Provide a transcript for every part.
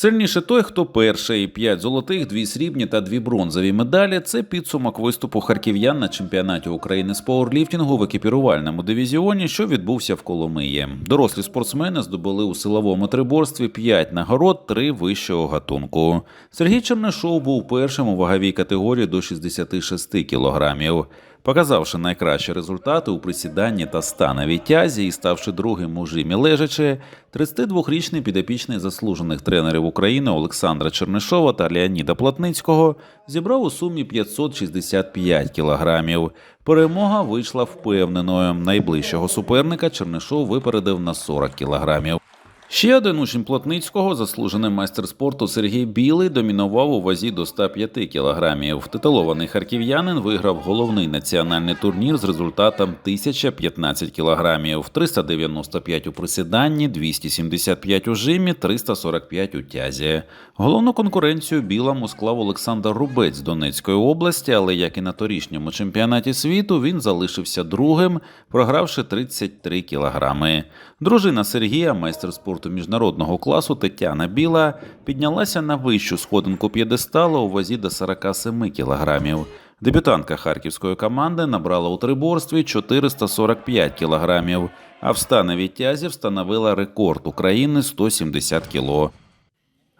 Сильніше той, хто перший, п'ять золотих, дві срібні та дві бронзові медалі. Це підсумок виступу харків'ян на чемпіонаті України з пауерліфтингу в екіпірувальному дивізіоні, що відбувся в Коломиї. Дорослі спортсмени здобули у силовому триборстві 5 нагород, 3 вищого гатунку. Сергій Чернишов був першим у ваговій категорії до 66 кілограмів. Показавши найкращі результати у присіданні та становій тязі і ставши другим у жимі лежачи, 32-річний підопічний заслужених тренерів України Олександра Чернишова та Леоніда Платницького зібрав у сумі 565 кілограмів. Перемога вийшла впевненою. Найближчого суперника Чернишов випередив на 40 кілограмів. Ще один учень Плотницького, заслужений майстер спорту Сергій Білий, домінував у вазі до 105 кілограмів. Титулований харків'янин виграв головний національний турнір з результатом 1015 кілограмів, 395 у присіданні, 275 у жимі, 345 у тязі. Головну конкуренцію білому склав Олександр Рубець Донецької області, але як і на торішньому чемпіонаті світу, він залишився другим, програвши 33 кілограми. Дружина Сергія, майстер спорту міжнародного класу Тетяна Біла, піднялася на вищу сходинку п'єдесталу у вазі до 47 кілограмів. Дебютантка харківської команди набрала у триборстві 445 кілограмів, а в становій тязі встановила рекорд України 170 кіло.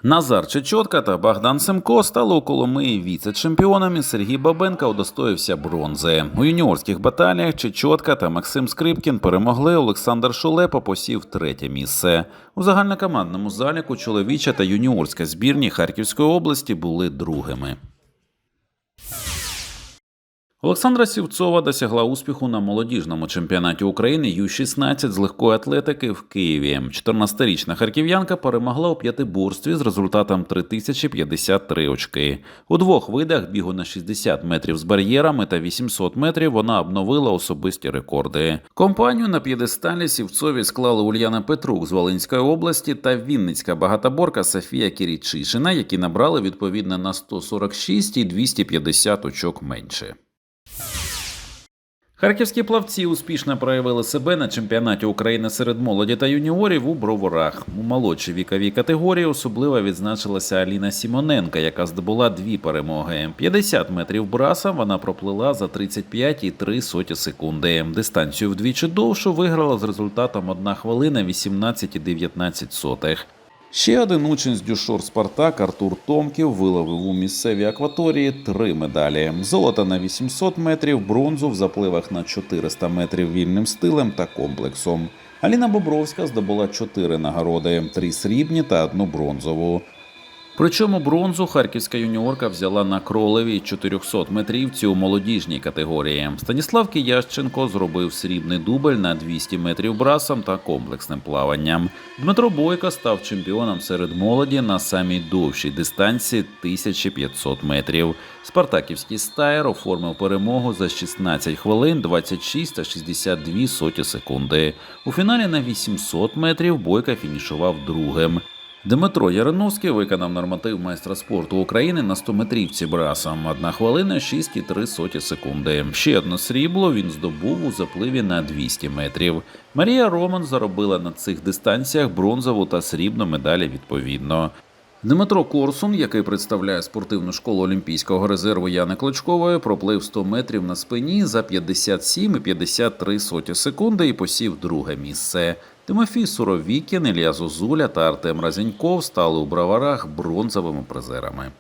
Назар Чечотка та Богдан Семко стали у Коломиї віце-чемпіонами. Сергій Бабенка удостоївся бронзи. У юніорських баталіях Чечотка та Максим Скрипкін перемогли. Олександр Шулепа посів третє місце. У загальнокомандному заліку чоловіча та юніорська збірні Харківської області були другими. Олександра Сівцова досягла успіху на молодіжному чемпіонаті України Ю-16 з легкої атлетики в Києві. 14-річна харків'янка перемогла у п'ятиборстві з результатом 3053 очки. У двох видах бігу на 60 метрів з бар'єрами та 800 метрів вона обновила особисті рекорди. Компанію на п'єдесталі Сівцові склали Ульяна Петрук з Волинської області та Вінницька багатоборка Софія Кірічишина, які набрали відповідно на 146 і 250 очок менше. Харківські плавці успішно проявили себе на чемпіонаті України серед молоді та юніорів у броварах. У молодшій віковій категорії особливо відзначилася Аліна Сімоненка, яка здобула дві перемоги. 50 метрів браса вона проплила за 35,3 соті секунди. Дистанцію вдвічі довшу виграла з результатом 1 хвилина 18,19 сотих. Ще один учень з Дюшор Спартак Артур Томків виловив у місцевій акваторії три медалі: золото на 800 метрів, бронзу в запливах на 400 метрів вільним стилем та комплексом. Аліна Бобровська здобула чотири нагороди: три срібні та одну бронзову. Причому бронзу харківська юніорка взяла на кролевій 400 метрівці у молодіжній категорії. Станіслав Киященко зробив срібний дубль на 200 метрів брасом та комплексним плаванням. Дмитро Бойко став чемпіоном серед молоді на самій довшій дистанції 1500 метрів. Спартаківський стаєр оформив перемогу за 16 хвилин 26 та 62 соті секунди. У фіналі на 800 метрів Бойко фінішував другим. Дмитро Яриновський виконав норматив майстра спорту України на 100-метрівці брасом. Одна хвилина 6,3 соті секунди. Ще одне срібло він здобув у запливі на 200 метрів. Марія Роман заробила на цих дистанціях бронзову та срібну медалі відповідно. Дмитро Корсун, який представляє спортивну школу Олімпійського резерву Яни Клочкової, проплив 100 метрів на спині за 57,53 соті секунди і посів друге місце. Тимофій Суровікін, Ілля Зозуля та Артем Разіньков стали у браварах бронзовими призерами.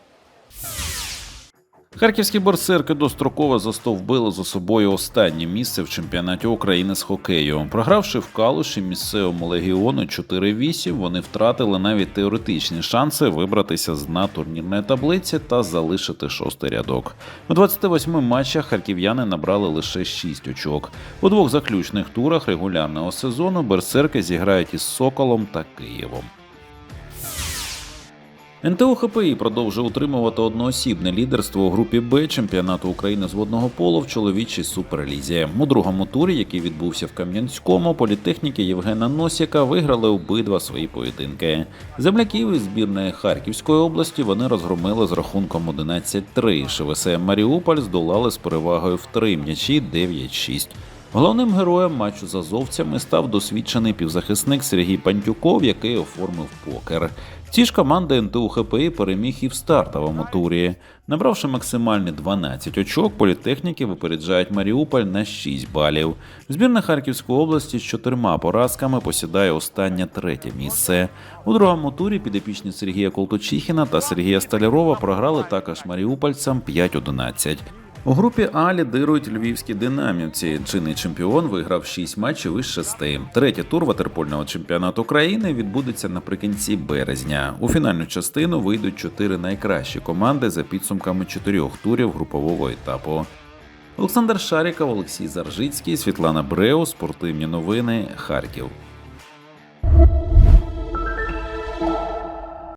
Харківські борсерки достроково застовбили за собою останнє місце в чемпіонаті України з хокею. Програвши в калуші місцевому легіону 4-8, вони втратили навіть теоретичні шанси вибратися з дна турнірної таблиці та залишити шостий рядок. У 28 матчах харків'яни набрали лише 6 очок. У двох заключних турах регулярного сезону берсерки зіграють із Соколом та Києвом. НТО ХПІ продовжує утримувати одноосібне лідерство у групі Б чемпіонату України з водного полу в чоловічій суперлізі. У другому турі, який відбувся в Кам'янському, політехніки Євгена Носіка виграли обидва свої поєдинки. Земляків із збірної Харківської області вони розгромили з рахунком 11-3. ШВСМ Маріуполь здолали з перевагою в три м'ячі 9-6. Головним героєм матчу з азовцями став досвідчений півзахисник Сергій Пантюков, який оформив покер. Ці ж команди НТУ ХПІ переміг і в стартовому турі. Набравши максимальні 12 очок, політехніки випереджають Маріуполь на 6 балів. Збірна Харківської області з чотирма поразками посідає останнє третє місце. У другому турі підопічні Сергія Колтучихіна та Сергія Столярова програли також маріупольцям 5-11. У групі А лідирують львівські динамівці. Чинний чемпіон виграв 6 матчів із 6. Третій тур ватерпольного чемпіонату країни відбудеться наприкінці березня. У фінальну частину вийдуть чотири найкращі команди за підсумками чотирьох турів групового етапу. Олександр Шаріков, Олексій Заржицький, Світлана Бреу, спортивні новини, Харків.